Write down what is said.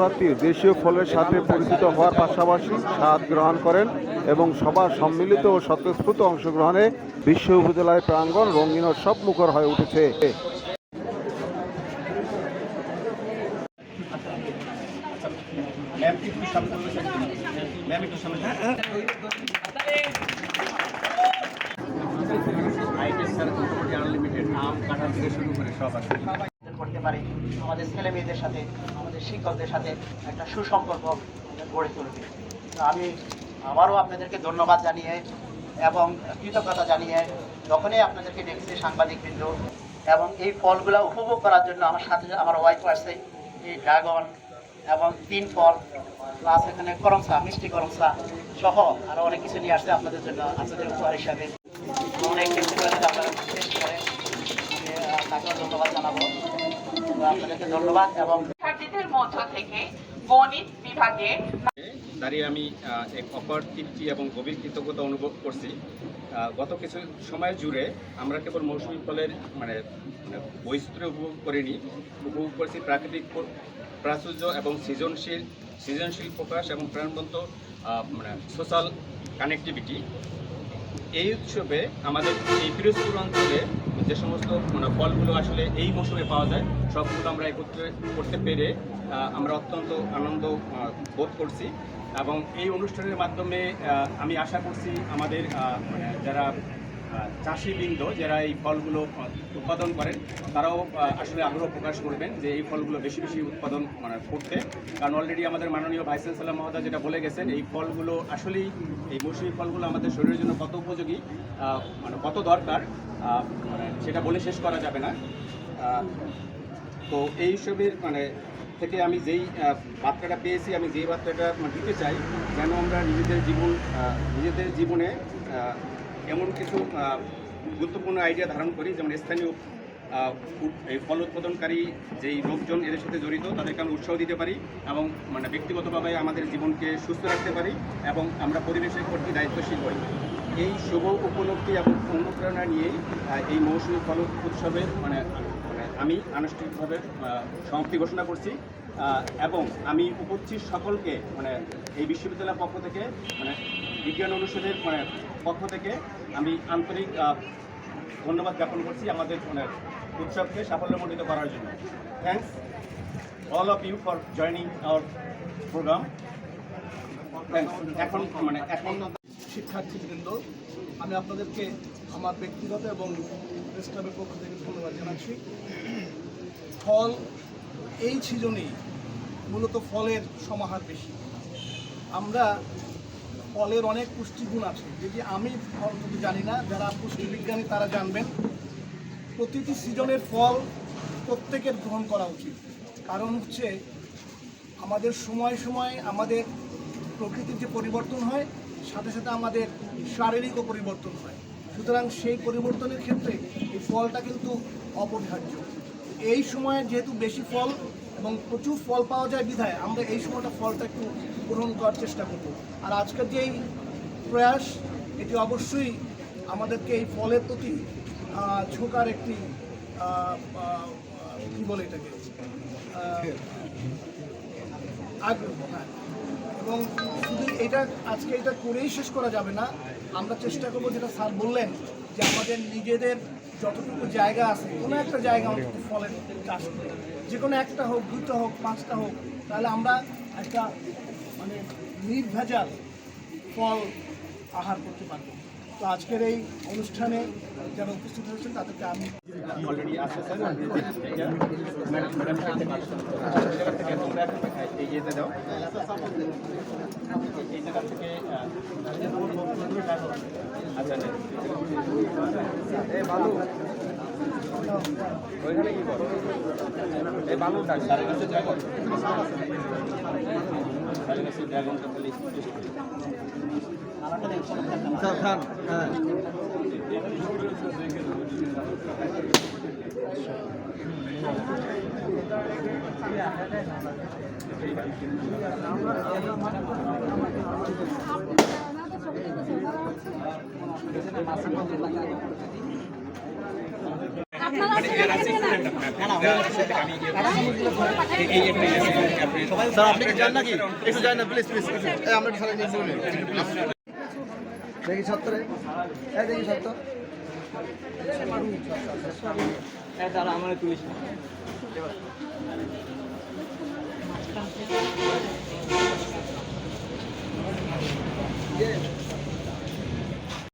শিক্ষার্থী দেশীয় ফলের সাথে পরিচিত হওয়ার পাশাপাশি স্বাদ গ্রহণ করেন এবং সবার সম্মিলিত ও স্বতঃস্ফূর্ত অংশগ্রহণে বিশ্ব উপজেলায় প্রাঙ্গণ রঙিন ও সব মুখর হয়ে উঠেছে। স্যার আনলিমিটেড থেকে শুরু করে সব আছে। করতে পারে। আমাদের ছেলে মেয়েদের সাথে, আমাদের শিক্ষকদের সাথে একটা সুসম্পর্ক গড়ে তুলবে তো আমি আবারও আপনাদেরকে ধন্যবাদ জানিয়ে এবং কৃতজ্ঞতা জানিয়ে যখনই আপনাদেরকে ডেকেছি সাংবাদিকবৃন্দ এবং এই ফলগুলো উপভোগ করার জন্য আমার সাথে আমার ওয়াইফ আসছে এই ড্রাগন এবং তিন ফল প্লাস এখানে করমসা মিষ্টি করমসা সহ আরও অনেক কিছু নিয়ে আসছে আপনাদের জন্য আপনাদের উপহার হিসাবে। অনেক করে আপনারা টেস্ট করে ধন্যবাদ জানাব। আপনাদেরকে ধন্যবাদ এবং শিক্ষার্থীদের মধ্য থেকে গণিত বিভাগে দাঁড়িয়ে আমি এক অপার তৃপ্তি এবং গভীর কৃতজ্ঞতা অনুভব করছি। গত কিছু সময় জুড়ে আমরা কেবল মৌসুমি ফলের মানে মানে বৈচিত্র্য উপভোগ করিনি উপভোগ করছি প্রাকৃতিক প্রাচুর্য এবং সৃজনশীল সৃজনশীল প্রকাশ এবং প্রাণবন্ত মানে সোশ্যাল কানেক্টিভিটি এই উৎসবে আমাদের এই পিরোজপুর অঞ্চলে যে সমস্ত মানে ফলগুলো আসলে এই মৌসুমে পাওয়া যায়, সবগুলো আমরা একত্রে করতে পেরে আমরা অত্যন্ত আনন্দ বোধ করছি। এবং এই অনুষ্ঠানের মাধ্যমে আমি আশা করছি আমাদের মানে যারা চাষিবৃন্দ যারা এই ফলগুলো উৎপাদন করেন, তারাও আসলে আগ্রহ প্রকাশ করবেন যে এই ফলগুলো বেশি বেশি উৎপাদন মানে করতে। কারণ অলরেডি আমাদের মাননীয় ভাইস চ্যান্সেলর মহোদয় যেটা বলে গেছেন, এই ফলগুলো আসলেই, এই মৌসুমী ফলগুলো আমাদের শরীরের জন্য কত উপযোগী মানে কত দরকার মানে সেটা বলে শেষ করা যাবে না। তো এই হিসেবের মানে থেকে আমি যেই বার্তাটা পেয়েছি, আমি যেই বার্তাটা মানে দিতে চাই, যেন আমরা নিজেদের জীবন নিজেদের জীবনে এমন কিছু গুরুত্বপূর্ণ আইডিয়া ধারণ করি, যেমন স্থানীয় এই ফল উৎপাদনকারী যেই লোকজন এদের সাথে জড়িত, তাদেরকে আমরা উৎসাহ দিতে পারি এবং মানে ব্যক্তিগতভাবে আমাদের জীবনকে সুস্থ রাখতে পারি এবং আমরা পরিবেশের প্রতি দায়িত্বশীল হই এই শুভ উপলব্ধি এবং অনুপ্রেরণা নিয়েই এই মৌসুমী ফল উৎসবের মানে মানে আমি আনুষ্ঠানিকভাবে সমাপ্তি ঘোষণা করছি। এবং আমি উপস্থিত সকলকে মানে এই বিশ্ববিদ্যালয়ের পক্ষ থেকে মানে বিজ্ঞান অনুষদের মানে পক্ষ থেকে আমি আন্তরিক ধন্যবাদ জ্ঞাপন করছি আমাদের উৎসবকে সাফল্যমণ্ডিত করার জন্য। Thanks all of you for joining our programme এখন মানে এখন শিক্ষার্থীবৃন্দ, আমি আপনাদেরকে আমার ব্যক্তিগত এবং প্রেস ক্লাবের পক্ষ থেকে ধন্যবাদ জানাচ্ছি। ফল এই সিজনেই মূলত ফলের সমাহার বেশি। আমরা ফলের অনেক পুষ্টিগুণ আছে। যেটি আমি অন্তত জানি না, যারা পুষ্টিবিজ্ঞানী তারা জানবেন, প্রতিটি সিজনের ফল প্রত্যেকের গ্রহণ করা উচিত। কারণ হচ্ছে, আমাদের সময় সময় আমাদের প্রকৃতির যে পরিবর্তন হয়, সাথে সাথে আমাদের শারীরিকও পরিবর্তন হয়। সুতরাং সেই পরিবর্তনের ক্ষেত্রে এই ফলটা কিন্তু অপরিহার্য। এই সময়ে যেহেতু বেশি ফল এবং প্রচুর ফল পাওয়া যায় বিধায় আমরা এই সময়টা ফলটা একটু গ্রহণ করার চেষ্টা করব আর আজকের যে এই প্রয়াস এটি অবশ্যই আমাদেরকে এই ফলের প্রতি ঝোঁকার একটি আহ, বলে এটাকে হ্যাঁ। এবং শুধু এটা আজকে এটা করেই শেষ করা যাবে না আমরা চেষ্টা করব যেটা স্যার বললেন যে আমাদের নিজেদের যতটুকু জায়গা আছে কোনো একটা জায়গা অন্তত ফলের চাষ করে যে কোনো একটা হোক দুটো হোক পাঁচটা হোক তাহলে আমরা একটা মানে নির্ভেজাল ফল আহার করতে পারব তো আজকের এই অনুষ্ঠানে যারা উপস্থিত হয়েছেন তাদেরকে আমি অলরেডি জায়গা আচ্ছা আচ্ছা। ওইখানে কি করো? এই বালুটা সাড়ে কাছে সাড়ে কাছে ড্রাগনটা খালি আপনারা স্যার আপনি কি যান নাকি? একটু যান না প্লিজ প্লিজ আমরা দেখি সত্তরে। দেখি সত্তর। দাঁড়া আমার তুলিস Yeah.